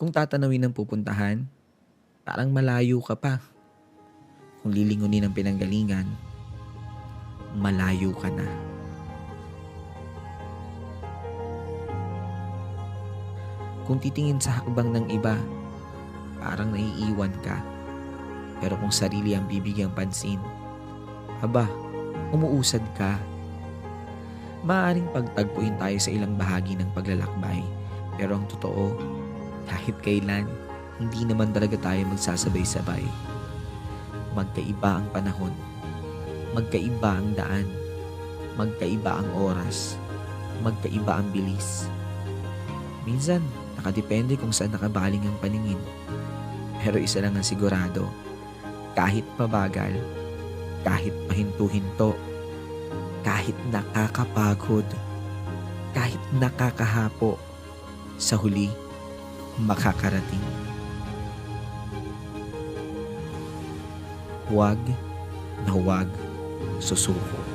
Kung tatanawin ang pupuntahan, parang malayo ka pa. Kung lilingunin ang pinanggalingan, malayo ka na. Kung titingin sa hakbang ng iba, parang naiiwan ka. Pero kung sarili ang bibigyang pansin, aba, umuusad ka. Maaring pagtagpuin tayo sa ilang bahagi ng paglalakbay. Pero ang totoo, kahit kailan, hindi naman talaga tayo magsasabay-sabay. Magkaiba ang panahon. Magkaiba ang daan. Magkaiba ang oras. Magkaiba ang bilis. Minsan, nakadepende kung saan nakabaling ang paningin. Pero isa lang ang sigurado, kahit mabagal, kahit pahinto-hinto, kahit nakakapagod, kahit nakakahapo, sa huli, makakarating. Huwag na huwag susuko.